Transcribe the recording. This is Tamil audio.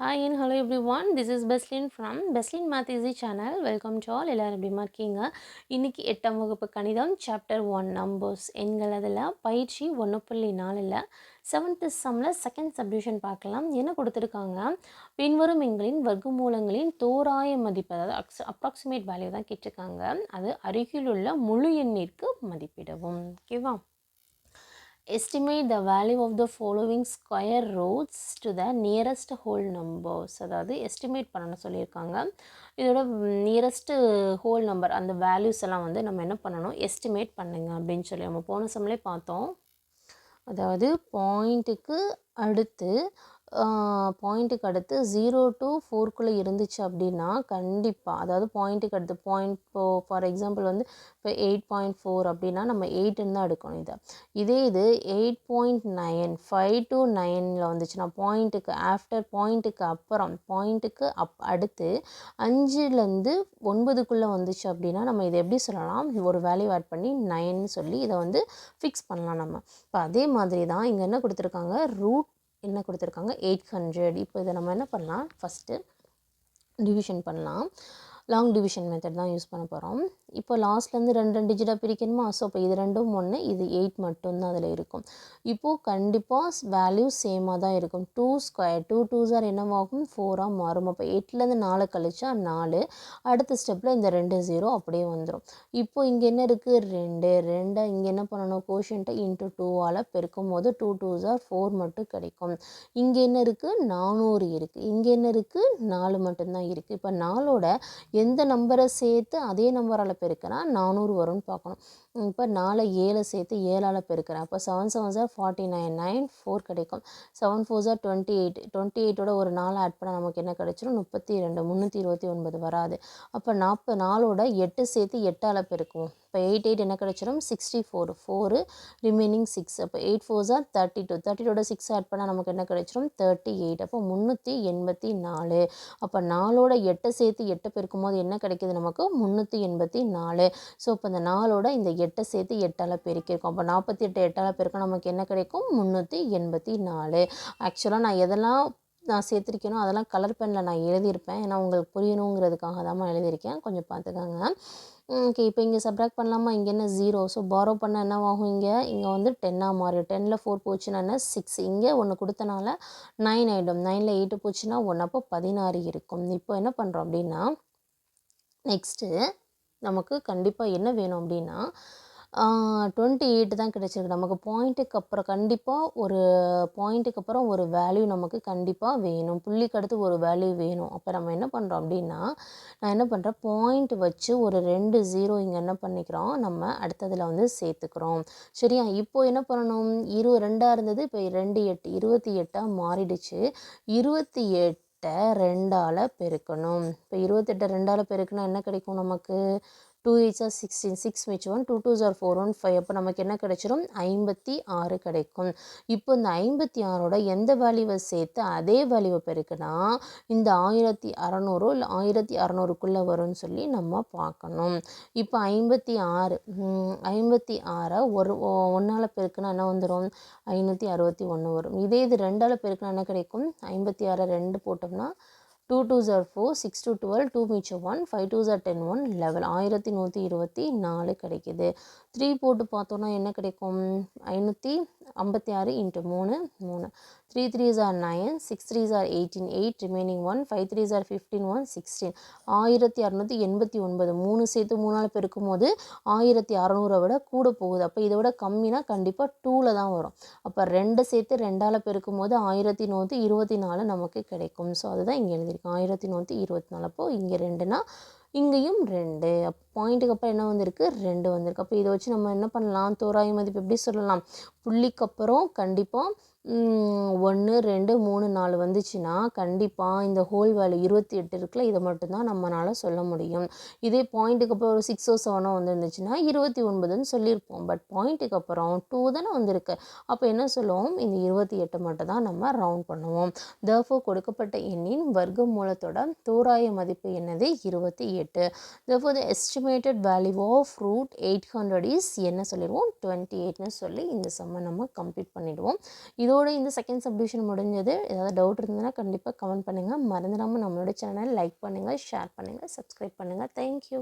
Hi in hello everyone this is Beslin from Beslin math easy channel welcome to all எல்லோரும் எப்படிமா இருக்கீங்க? இன்றைக்கி எட்டாம் வகுப்பு கணிதம் சாப்டர் ஒன் நம்பர்ஸ் எண்கள் அதில் பயிற்சி ஒன்று புள்ளி நாலில் செவன்த்து சம்மில் செகண்ட் சப்டிவிஷன் பார்க்கலாம். என்ன கொடுத்துருக்காங்க? பின்வரும் எண்களின் வர்க்கமூலங்களின் தோராய மதிப்பு அதாவது அக்ஸ் அப்ராக்சிமேட் வேல்யூ தான் கேட்டிருக்காங்க. அது அருகிலுள்ள முழு எண்ணிற்கு மதிப்பிடவும். ஓகேவா estimate the value of the following square roots to the nearest whole numbers அதாவது எஸ்டிமேட் பண்ணணும் சொல்லியிருக்காங்க. இதோட நியரஸ்ட்டு ஹோல் நம்பர் அந்த வேல்யூஸ் எல்லாம் வந்து நம்ம என்ன பண்ணணும்? எஸ்டிமேட் பண்ணுங்க அப்படின்னு சொல்லி நம்ம போன சம்லே பார்த்தோம். அதாவது பாயிண்ட்டுக்கு அடுத்து பாயிண்ட்டுக்கு அடுத்து ஜீரோ டு ஃபோர்க்குள்ளே இருந்துச்சு அப்படின்னா கண்டிப்பாக அதாவது பாயிண்ட்டுக்கு அடுத்து பாயிண்ட் இப்போ ஃபார் எக்ஸாம்பிள் வந்து இப்போ எயிட் பாயிண்ட் ஃபோர் அப்படின்னா நம்ம எயிட்டுன்னு தான் எடுக்கணும் இதை. இதே இது eight point nine five to நைனில் வந்துச்சுன்னா பாயிண்ட்டுக்கு ஆஃப்டர் பாயிண்ட்டுக்கு அப்புறம் பாயிண்ட்டுக்கு அப் அடுத்து அஞ்சுலேருந்து ஒன்பதுக்குள்ளே வந்துச்சு அப்படின்னா நம்ம இதை எப்படி சொல்லலாம்? ஒரு வேல்யூ ஆட் பண்ணி நைன் சொல்லி இதை வந்து ஃபிக்ஸ் பண்ணலாம் நம்ம. இப்போ அதே மாதிரி தான் இங்கே என்ன கொடுத்துருக்காங்க? ரூட் என்ன கொடுத்துருக்காங்க? எயிட் ஹண்ட்ரட் இப்போ இதை நம்ம என்ன பண்ணலாம்? ஃபஸ்ட்டு டிவிஷன் பண்ணலாம். லாங் டிவிஷன் மெத்தட் தான் யூஸ் பண்ண போகிறோம் இப்போ லாஸ்ட்லேருந்து ரெண்டு ரெண்டு டிஜிட்டாக பிரிக்கணுமா? ஸோ இப்போ இது ரெண்டும் ஒன்று இது எயிட் மட்டும்தான் அதில் இருக்கும். இப்போது கண்டிப்பாக வேல்யூ சேமாக தான் இருக்கும். Two square two two are என்னவாகும் ஃபோராக மாறும். அப்போ எயிட்லேருந்து நாலு கழிச்சா நாலு. அடுத்த ஸ்டெப்பில் இந்த ரெண்டு ஜீரோ அப்படியே வந்துடும் இப்போ இங்கே என்ன இருக்குது ரெண்டு ரெண்டை இங்கே என்ன பண்ணணும்? கோஷன்ட்டை இன்ட்டு டூவால் பெருக்கும் போது டூ டூ சார் ஃபோர் மட்டும் கிடைக்கும். இங்கே என்ன இருக்குது நானூறு இருக்குது இங்கே என்ன இருக்குது நாலு மட்டும்தான் இருக்குது இப்போ நாலோட எந்த நம்பரை சேர்த்து அதே நம்பரால் பெருக்கினா நானூறு வரும்னு பார்க்கணும். இப்போ நாலு ஏழை சேர்த்து ஏழால் பெருக்கிறேன் அப்போ seven seven are forty nine nine four கிடைக்கும். Seven four are twenty eight twenty எயிட்டோட ஒரு நாலு ஆட் பண்ணால் நமக்கு என்ன கிடைச்சிரும்? முப்பத்தி ரெண்டு முந்நூற்றி இருபத்தி ஒன்பது வராது. அப்போ நாற்பது நாளோட எட்டு சேர்த்து எட்டால் பெருக்குவோம். இப்போ எயிட் எயிட் என்ன கிடச்சிடும் sixty four four remaining six அப்போ eight four are thirty two thirty டூட six add பண்ணால் நமக்கு என்ன கிடச்சிரும்? தேர்ட்டி எயிட் அப்போ முந்நூற்றி எண்பத்தி நாலு. அப்போ நாலோட எட்டை சேர்த்து எட்டை பெருக்கும்போது போது என்ன கிடைக்கிது நமக்கு? முந்நூற்றி எண்பத்தி நாலு. ஸோ இப்போ இந்த நாலோட இந்த எட்டை சேர்த்து எட்டால் பெருக்கியிருக்கோம். அப்போ நாற்பத்தி எட்டு எட்டால் பெருக்க நமக்கு என்ன கிடைக்கும்? முந்நூற்றி எண்பத்தி நாலு. ஆக்சுவலாக நான் எதெல்லாம் நான் சேர்த்துருக்கேனோ அதெல்லாம் கலர் பெனில் நான் எழுதியிருப்பேன். ஏன்னா உங்களுக்கு புரியணுங்கிறதுக்காக தான் எழுதியிருக்கேன். கொஞ்சம் பார்த்துக்கோங்க. ஓகே இப்போ இங்கே சப்ராக்ட் பண்ணலாமா? இங்கே என்ன? ஜீரோ ஸோ பாரோ பண்ண என்னவாகும் இங்கே? இங்கே வந்து டென்னாக மாறும் டெனில் ஃபோர் போச்சுன்னா என்ன? சிக்ஸ் இங்கே ஒன்று கொடுத்தனால நைன் ஆகிடும் நைனில் எயிட்டு போச்சுன்னா ஒன்று அப்போ பதினாறு இருக்கும். இப்போ என்ன பண்ணுறோம் அப்படின்னா நெக்ஸ்ட்டு நமக்கு கண்டிப்பாக என்ன வேணும் அப்படின்னா டுவெண்ட்டி எயிட் தான் கிடச்சிருக்கு. நமக்கு பாயிண்ட்டுக்கு அப்புறம் கண்டிப்பாக ஒரு பாயிண்ட்டுக்கு அப்புறம் ஒரு வேல்யூ நமக்கு கண்டிப்பாக வேணும். புள்ளிக்கு அடுத்து ஒரு வேல்யூ வேணும். அப்போ நம்ம என்ன பண்ணுறோம் அப்படின்னா நான் என்ன பண்ணுறேன் பாயிண்ட் வச்சு ஒரு ரெண்டு ஜீரோ இங்கே என்ன பண்ணிக்கிறோம்? நம்ம அடுத்ததில் வந்து சேர்த்துக்கிறோம். சரியா? இப்போது என்ன பண்ணணும்? இரு ரெண்டாக இருந்தது இப்போ ரெண்டு எட்டு இருபத்தி எட்டாக மாறிடுச்சு. இருபத்தி எட்டு எட்டை ரெண்டால் பெருக்கணும். இப்போ இருபத்தெட்டை ரெண்டால் பெருக்குனா என்ன கிடைக்கும் நமக்கு? Two eights are sixteen six மிச்சம் one two two are four one five அப்போ நமக்கு என்ன கிடைச்சிரும்? ஐம்பத்தி ஆறு கிடைக்கும். இப்போ இந்த ஐம்பத்தி ஆறோட எந்த வேல்யூவை சேர்த்து அதே வேல்யூவை பெருக்குனா இந்த ஆயிரத்தி அறநூறு இல்லை ஆயிரத்தி அறநூறுக்குள்ளே வரும்னு சொல்லி நம்ம பார்க்கணும். இப்போ ஐம்பத்தி ஆறு ஐம்பத்தி ஆறை ஒரு ஒன்றால் பெருக்குனா என்ன வந்துடும் ஐநூற்றி அறுபத்தி ஒன்று வரும். இதே இது ரெண்டால் பெருக்குனா என்ன கிடைக்கும்? ஐம்பத்தி ஆறை ரெண்டு போட்டோம்னா two two are four six two twelve two மிச்சம் one five two are ten one level ஆயிரத்தி நூற்றி இருபத்தி நாலு கிடைக்கிது. த்ரீ போட்டு பார்த்தோன்னா என்ன கிடைக்கும்? ஐநூற்றி ஐம்பத்தி ஆறு இன்ட்டு மூணு மூணு. Three three are nine six three are eighteen eight remaining one five three are fifteen one sixteen ஆயிரத்தி அறநூற்றி எண்பத்தி ஒன்பது மூணு சேர்த்து மூணால் பெருக்கும் போது ஆயிரத்தி அறநூறை விட கூட போகுது. அப்போ இதை விட கம்மினா கண்டிப்பாக டூவில் தான் வரும். அப்போ ரெண்டு சேர்த்து ரெண்டால் பெருக்கும் போது ஆயிரத்தி நூற்றி இருபத்தி நாலு நமக்கு கிடைக்கும். ஸோ அதுதான் இங்கே எழுதியிருக்கோம் ஆயிரத்தி நூற்றி இருபத்தி நாலு. அப்போது இங்கே ரெண்டுனா இங்கேயும் ரெண்டு. பாயிண்ட்டுக்கு அப்புறம் என்ன வந்திருக்கு? ரெண்டு வந்திருக்கு. அப்போ இதை வச்சு நம்ம என்ன பண்ணலாம்? தோராய மதிப்பு எப்படி சொல்லலாம்? புள்ளிக்கு அப்புறம் கண்டிப்பாக ஒன்று ரெண்டு மூணு நாலு வந்துச்சுன்னா கண்டிப்பாக இந்த ஹோல் வேல்யூ இருபத்தி எட்டு இருக்குல்ல இதை மட்டும்தான் நம்மளால் சொல்ல முடியும். இதே பாயிண்ட்டுக்கு அப்புறம் ஒரு சிக்ஸோ செவனோ வந்துருந்துச்சுன்னா இருபத்தி ஒன்பதுன்னு சொல்லியிருப்போம். பட் பாயிண்ட்டுக்கு அப்புறம் டூ தானே வந்திருக்கு. அப்போ என்ன சொல்லுவோம்? இந்த இருபத்தி எட்டு மட்டும் தான் நம்ம ரவுண்ட் பண்ணுவோம். தர்ஃபோ கொடுக்கப்பட்ட எண்ணின் வர்க்க மூலத்தோட தோராய மதிப்பு என்னது? இருபத்தி எட்டு. Therefore the estimated value of root eight hundred is என்ன சொல்லிடுவோம்? டுவெண்ட்டி எயிட்னு சொல்லி இந்த செம்மை நம்ம கம்ப்ளீட் பண்ணிவிடுவோம் இதோட இந்த செகண்ட் சப்டிவிஷன் முடிஞ்சது. ஏதாவது டவுட் இருந்ததுன்னா கண்டிப்பாக கமெண்ட் பண்ணுங்கள் மறந்துடாமல் நம்மளோட சேனல் லைக் பண்ணுங்கள் ஷேர் பண்ணுங்கள் சப்ஸ்கிரைப் பண்ணுங்கள் தேங்க்யூ